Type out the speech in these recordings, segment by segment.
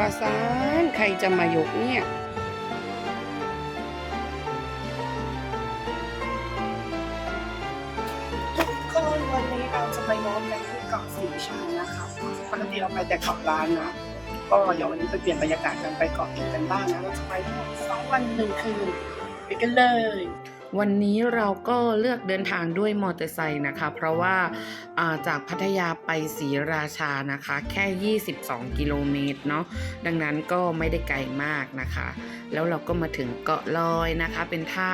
วาซานใครจะมายกเนี่ยทุกคนวันนี้เราจะไปย้อมกันที่เกาะสีชังนะคะปกติเราไปแต่เกาะล้านนะก็เดี๋ยววันนี้ไปเปลี่ยนบรรยากาศกันไปเกาะอื่นกันบ้างนะเราจะไปทั้งหมดสองวันหนึ่งคืนไปกันเลย วันนี้เราก็เลือกเดินทางด้วยมอเตอร์ไซค์นะคะ เพราะว่าาจากพัทยาไปศรีราชานะคะ แค่ 22 กิโลเมตรเนาะดังนั้นก็ไม่ได้ไกลมากนะคะ แล้วเราก็มาถึงเกาะลอยนะคะ เป็นท่า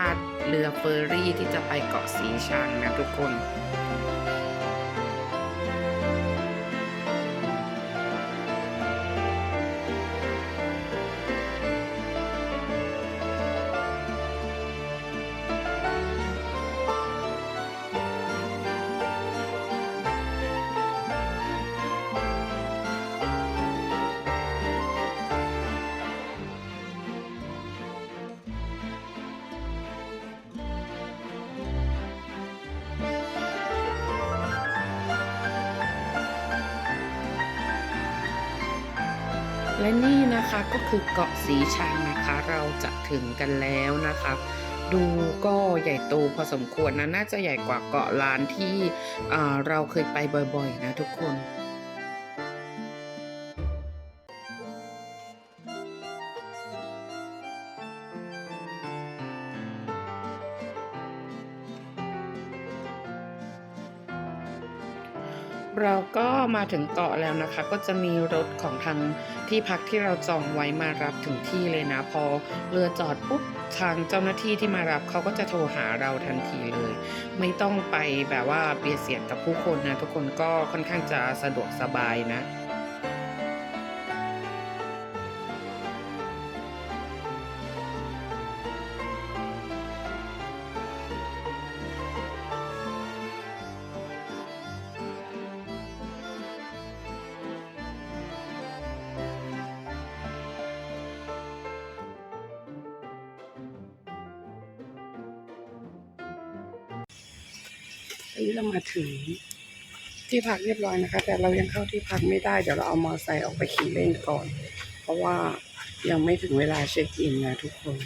เรือเฟอร์รี่ที่จะไปเกาะสีชังนะทุกคน และนี่นะคะก็คือเกาะสีชังนะคะ เราจะถึงกันแล้วนะคะ ดูก็ใหญ่โตพอสมควรนะน่าจะใหญ่กว่าเกาะล้านที่เราเคยไปบ่อยๆนะทุกคน มาถึงเกาะแล้วนะคะ ก็จะมีรถของทางที่พักที่เราจองไว้มารับถึงที่เลยนะ พอเรือจอดปุ๊บทางเจ้าหน้าที่ที่มารับเขาก็จะโทรหาเราทันทีเลย ไม่ต้องไปแบบว่าเบียดเสียดกับผู้คนนะ ทุกคนก็ค่อนข้างจะสะดวกสบายนะ อันนี้เรามาถึงที่พักเรียบร้อยนะคะ แต่เรายังเข้าที่พักไม่ได้ เดี๋ยวเราเอามอเตอร์ไซค์ออกไปขี่เล่นก่อน เพราะว่ายังไม่ถึงเวลาเช็คอินนะทุกคน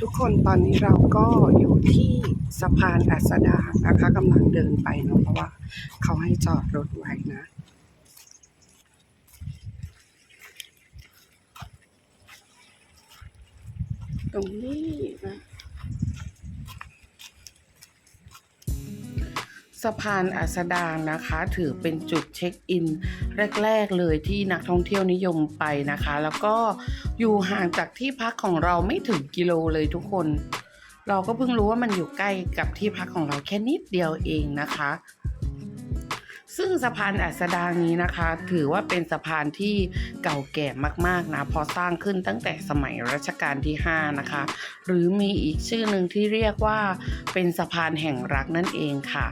ทุกคนตอนนี้เราก็อยู่ที่สะพานอัสดางนะคะกำลังเดินไปเนาะเพราะว่าเขาให้จอดรถไว้นะตรงนี้นะ สะพานอัสดางนะคะ ถือเป็นจุดเช็คอินแรก ๆ เลยที่นักท่องเที่ยวนิยมไปนะคะ แล้วก็อยู่ห่างจากที่พักของเราไม่ถึงกิโลเลยทุกคน เราก็เพิ่งรู้ว่ามันอยู่ใกล้กับที่พักของเราแค่นิดเดียวเองนะคะ ซึ่งสะพานอัสดางนี้นะคะ ถือว่าเป็นสะพานที่เก่าแก่มากๆนะเพอสร้างขึ้นตั้งแต่สมัยรัชกาลที่ 5 นะคะ หรือมีอีกชื่อหนึ่งที่เรียกว่าเป็นสะพานแห่งรักนั่นเองค่ะ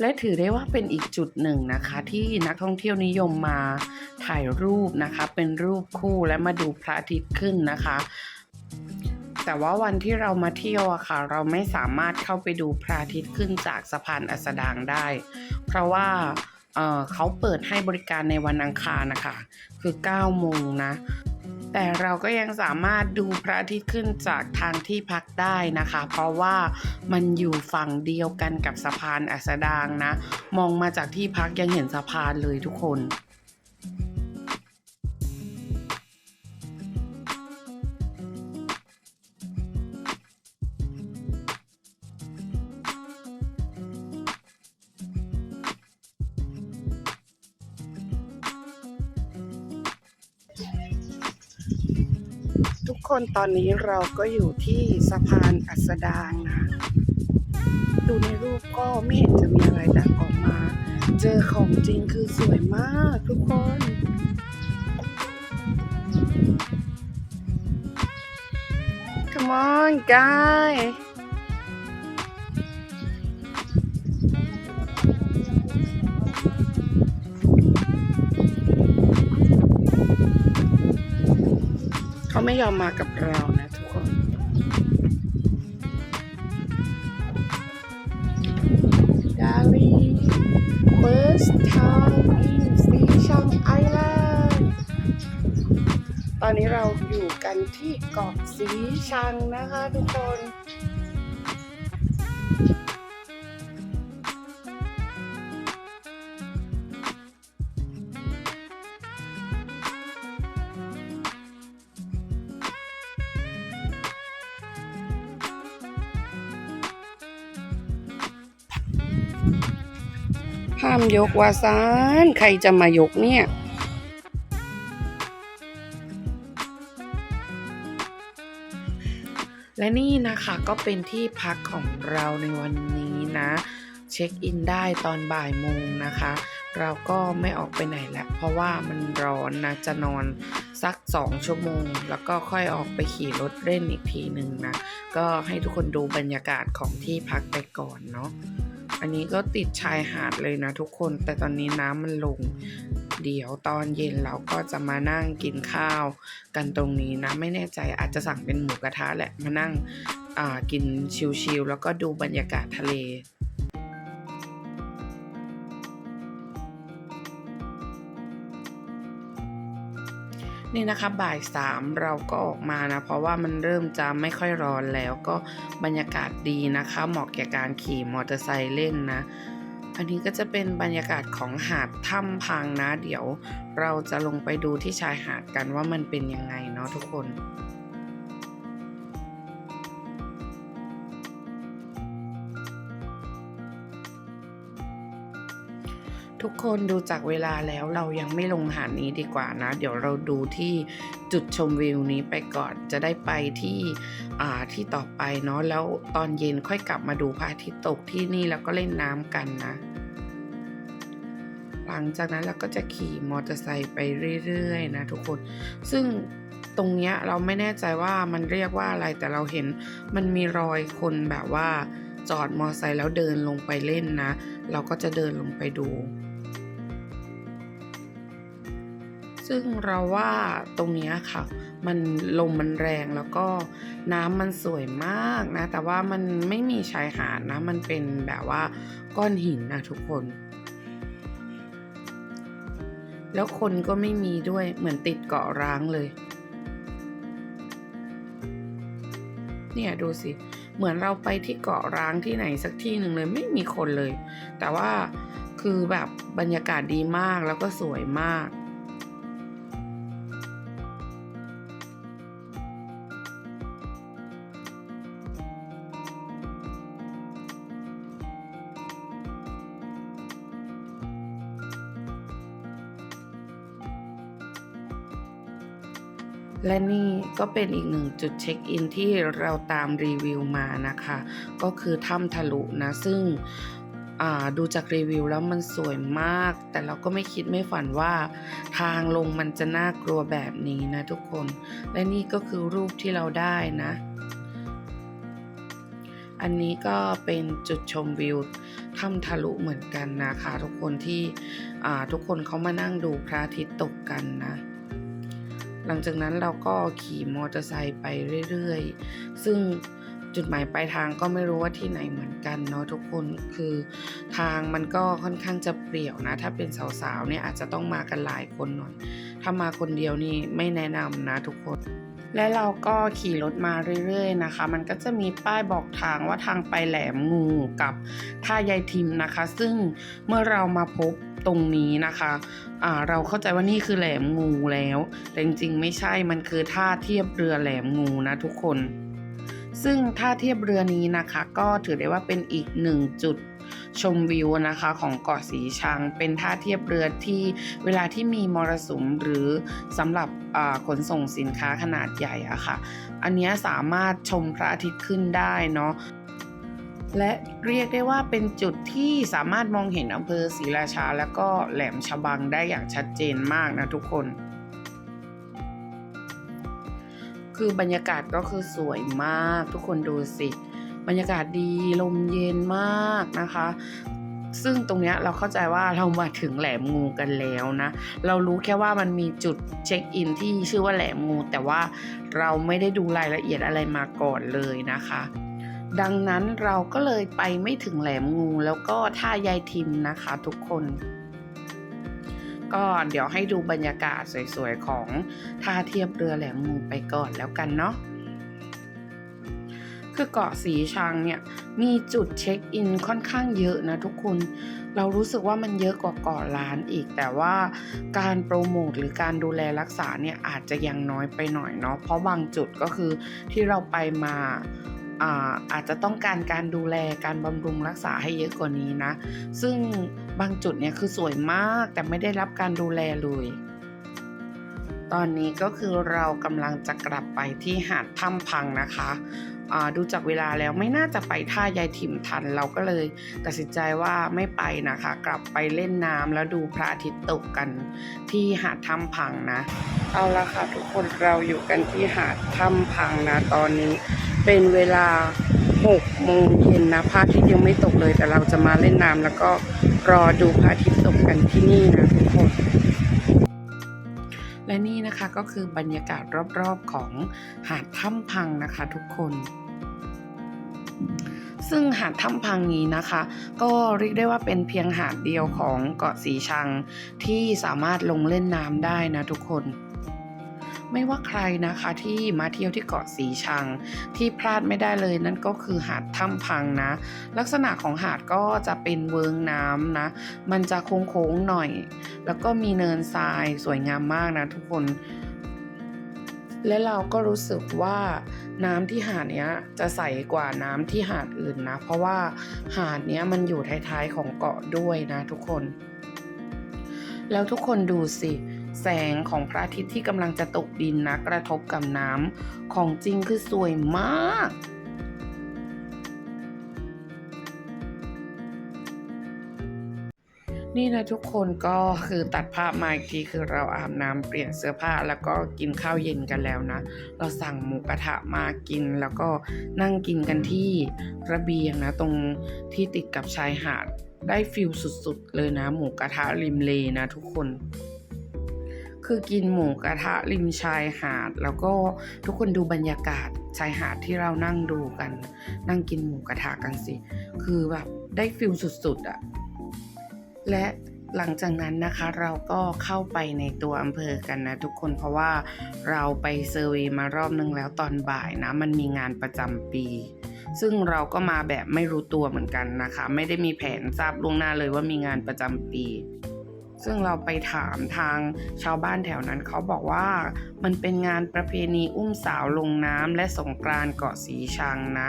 และถือได้ว่าเป็นอีกจุดหนึ่งนะคะ ที่นักท่องเที่ยวนิยมมาถ่ายรูปนะคะ เป็นรูปคู่และมาดูพระอาทิตย์ขึ้นนะคะ แต่ว่าวันที่เรามาเที่ยวอะค่ะ เราไม่สามารถเข้าไปดูพระอาทิตย์ขึ้นจากสะพานอัสดางได้ เพราะว่าเเขาเปิดให้บริการในวันอังคารนะคะ คือ 9 โมงนะ แต่เราก็ยังสามารถดูพระอาทิตย์ขึ้นจากทางที่พักได้นะคะ เพราะว่ามันอยู่ฝั่งเดียวกันกับสะพานอัสดางนะ มองมาจากที่พักยังเห็นสะพานเลยทุกคน คนตอนนี้เราก็อยู่ที่สะพานอัสดางนะ ดูในรูปก็ไม่เห็นจะมีอะไรแต่ออกมา เจอของจริงคือสวยมากทุกคน Come on guy เขาไม่ยอมมากับเรานะทุกคนดารี first time in Sea Chong Island ตอนนี้เราอยู่กันที่เกาะสีชังนะคะทุกคน ห้ามยกวาซานใครจะมายกเนี่ยและนี่นะคะก็เป็นที่พักของเราในวันนี้นะ เช็คอินได้ตอนบ่ายโมงนะคะ เราก็ไม่ออกไปไหนแหละเพราะว่ามันร้อนนะ จะนอนสัก 2 ชั่วโมง แล้วก็ค่อยออกไปขี่รถเล่นอีกทีหนึ่งนะ ก็ให้ทุกคนดูบรรยากาศของที่พักไปก่อนเนาะ อันนี้ก็ติดชายหาดเลยนะทุกคน แต่ตอนนี้น้ำมันลง เดี๋ยวตอนเย็นเราก็จะมานั่งกินข้าว กันตรงนี้นะ ไม่แน่ใจอาจจะสั่งเป็นหมูกระทะแหละ มานั่งอ่ากินชิลๆแล้วก็ดูบรรยากาศทะเล นี่นะคะบ่ายสามเราก็ออกมานะ เพราะว่ามันเริ่มจะไม่ค่อยร้อนแล้วก็บรรยากาศดีนะคะเหมาะแก่การขี่มอเตอร์ไซค์เล่นนะอันนี้ก็จะเป็นบรรยากาศของหาดถ้ำพังนะ เดี๋ยวเราจะลงไปดูที่ชายหาดกันว่ามันเป็นยังไงเนาะทุกคน ทุกคนดูจากเวลาแล้วเรายังไม่ลงหาดนี้ดีกว่านะ เดี๋ยวเราดูที่จุดชมวิวนี้ไปก่อนจะได้ไปที่อ่าที่ต่อไปเนาะแล้วตอนเย็นค่อยกลับมาดูพระอาทิตย์ตกที่นี่แล้วก็เล่นน้ำกันนะ หลังจากนั้นเราก็จะขี่มอเตอร์ไซค์ไปเรื่อยๆนะทุกคนซึ่งตรงเนี้ยเราไม่แน่ใจว่ามันเรียกว่าอะไรแต่เราเห็นมันมีรอยคนแบบว่าจอดมอเตอร์ไซค์แล้วเดินลงไปเล่นนะ เราก็จะเดินลงไปดู ซึ่งเราว่าตรงนี้ค่ะ มันลมมันแรงแล้วก็น้ำมันสวยมากนะ แต่ว่ามันไม่มีชายหาดนะ มันเป็นแบบว่าก้อนหินนะทุกคน แล้วคนก็ไม่มีด้วยเหมือนติดเกาะร้างเลย เนี่ยดูสิ เหมือนเราไปที่เกาะร้างที่ไหนสักที่หนึ่งเลยไม่มีคนเลย แต่ว่าคือแบบบรรยากาศดีมากแล้วก็สวยมาก และนี่ก็เป็นอีกหนึ่งจุดเช็คอินที่เราตามรีวิวมานะคะ ก็คือถ้ำทะลุนะ ซึ่งดูจากรีวิวแล้วมันสวยมาก แต่เราก็ไม่คิดไม่ฝันว่า ทางลงมันจะน่ากลัวแบบนี้นะทุกคน และนี่ก็คือรูปที่เราได้นะ อันนี้ก็เป็นจุดชมวิวถ้ำทะลุเหมือนกันนะคะ ทุกคนที่ทุกคนเขามานั่งดูพระอาทิตย์ตกกันนะ หลังจากนั้นเราก็ขี่มอเตอร์ไซค์ไปเรื่อยๆ ซึ่งจุดหมายปลายทางก็ไม่รู้ว่าที่ไหนเหมือนกันเนาะทุกคนคือทางมันก็ค่อนข้างจะเปรี่ยวนะ ถ้าเป็นสาวๆเนี่ยอาจจะต้องมากันหลายคนหน่อย ถ้ามาคนเดียวนี่ไม่แนะนำนะทุกคนและเราก็ขี่รถมาเรื่อยๆนะคะ มันก็จะมีป้ายบอกทางว่าทางไปแหลมงูกับท่ายายทิมนะคะ ซึ่งเมื่อเรามาพบ ตรงนี้นะคะอ่าเราเข้าใจว่านี่คือแหลมงูแล้ว แต่จริงๆไม่ใช่มันคือท่าเทียบเรือแหลมงูนะทุกคน ซึ่งท่าเทียบเรือนี้นะคะ ก็ถือได้ว่าเป็นอีกหนึ่งจุดชมวิวนะคะของเกาะสีชัง เป็นท่าเทียบเรือที่เวลาที่มีมรสุมหรือสำหรับขนส่งสินค้าขนาดใหญ่อะค่ะ อันเนี้ยสามารถชมพระอาทิตย์ขึ้นได้เนาะ และเรียกได้ว่าเป็นจุดที่สามารถมองเห็นอำเภอศรีราชา และก็แหลมฉบังได้อย่างชัดเจนมากนะทุกคน คือบรรยากาศก็คือสวยมากทุกคนดูสิบรรยากาศดีลมเย็นมากนะคะ ซึ่งตรงนี้เราเข้าใจว่าเรามาถึงแหลมงูกันแล้วนะ เรารู้แค่ว่ามันมีจุดเช็คอินที่ชื่อว่าแหลมงู แต่ว่าเราไม่ได้ดูรายละเอียดอะไรมาก่อนเลยนะคะ ดังนั้นเราก็เลยไปไม่ถึงแหลมงูแล้วก็ท่ายายทิมนะคะทุกคน ก็เดี๋ยวให้ดูบรรยากาศสวยๆของท่าเทียบเรือแหลมมูไปก่อนแล้วกันเนาะคือเกาะสีชังเนี่ยมีจุดเช็คอินค่อนข้างเยอะนะทุกคนเรารู้สึกว่ามันเยอะกว่าเกาะล้านอีก แต่ว่าการโปรโมทหรือการดูแลรักษาเนี่ยอาจจะยังน้อยไปหน่อยเนาะเพราะบางจุดก็คือที่เราไปมา อาอาจจะต้องการการดูแลการบำรุงรักษาให้เยอะกว่านี้นะ ซึ่งบางจุดเนี่ยคือสวยมากแต่ไม่ได้รับการดูแลเลย ตอนนี้ก็คือเรากำลังจะกลับไปที่หาดถ้ำพังนะคะดูจากเวลาแล้วไม่น่าจะไปท่ายายถิ่มทันเราก็เลยตัดสินใจว่าไม่ไปนะคะ กลับไปเล่นน้ำแล้วดูพระอาทิตย์ตกกันที่หาดถ้ำพังนะ เอาละค่ะทุกคนเราอยู่กันที่หาดถ้ำพังนะตอนนี้ เป็นเวลา6โมงเย็นนะพระอาทิตย์ยังไม่ตกเลยแต่เราจะมาเล่นน้ำแล้วก็รอดูพระอาทิตย์ตกกันที่นี่นะทุกคน และนี่นะคะก็คือบรรยากาศรอบๆของหาดถ้ำพังนะคะทุกคน ซึ่งหาดถ้ำพังนี้นะคะ ก็เรียกได้ว่าเป็นเพียงหาดเดียวของเกาะสีชังที่สามารถลงเล่นน้ำได้นะทุกคน ไม่ว่าใครนะคะที่มาเที่ยวที่เกาะสีชัง ที่พลาดไม่ได้เลยนั่นก็คือหาดถ้ำพังนะ ลักษณะของหาดก็จะเป็นเวิงน้ำนะ มันจะโค้งๆหน่อย แล้วก็มีเนินทรายสวยงามมากนะทุกคน และเราก็รู้สึกว่าน้ำที่หาดเนี้ยจะใสกว่าน้ำที่หาดอื่นนะ เพราะว่าหาดเนี้ยมันอยู่ท้ายๆของเกาะด้วยนะทุกคน แล้วทุกคนดูสิ แสงของพระอาทิตย์ที่กำลังจะตกดินนะกระทบกับน้ำของจริงคือสวยมากนี่นะทุกคนก็คือตัดภาพมาอีกทีคือเราอาบน้ำเปลี่ยนเสื้อผ้าแล้วก็กินข้าวเย็นกันแล้วนะ เราสั่งหมูกระทะมากินแล้วก็นั่งกินกันที่ระเบียงนะ ตรงที่ติดกับชายหาดได้ฟิลสุดๆ เลยนะ หมูกระทะริมเลนะทุกคน คือกินหมูกระทะริมชายหาด แล้วก็ทุกคนดูบรรยากาศชายหาดที่เรานั่งดูกัน นั่งกินหมูกระทะกันสิ คือแบบได้ฟิลสุดๆอะและหลังจากนั้นนะคะเราก็เข้าไปในตัวอำเภอกันนะทุกคนเพราะว่าเราไปเซอร์วย์มารอบนึงแล้วตอนบ่ายนะ มันมีงานประจำปี ซึ่งเราก็มาแบบไม่รู้ตัวเหมือนกันนะคะ ไม่ได้มีแผนทราบล่วงหน้าเลยว่ามีงานประจำปี ซึ่งเราไปถามทางชาวบ้านแถวนั้นเขาบอกว่ามันเป็นงานประเพณีอุ้มสาวลงน้ำและสงกรานต์เกาะสีชังนะ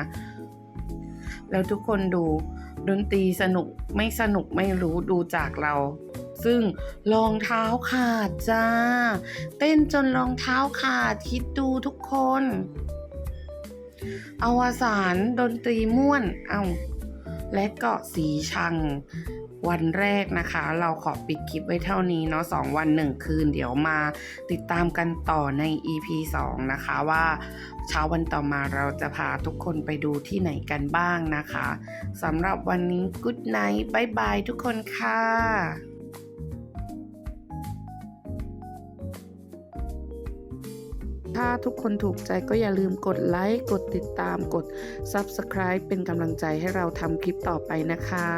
แล้วทุกคนดูดนตรีสนุกไม่สนุกไม่รู้ดูจากเรา ซึ่งรองเท้าขาดจ้า เต้นจนรองเท้าขาดคิดดูทุกคน อวสานดนตรีม่วนเอา และเกาะสีชังวันแรกนะคะ เราขอปิดคลิปไว้เท่านี้เนาะสองวันหนึ่งคืน เดี๋ยวมาติดตามกันต่อใน EP 2 นะคะว่าเช้าวันต่อมาเราจะพาทุกคนไปดูที่ไหนกันบ้างนะคะสำหรับวันนี้ Good night บายบายทุกคนค่ะ ถ้าทุกคนถูกใจก็อย่าลืมกดไลค์ กดติดตาม กด Subscribe เป็นกำลังใจให้เราทำคลิปต่อไปนะคะ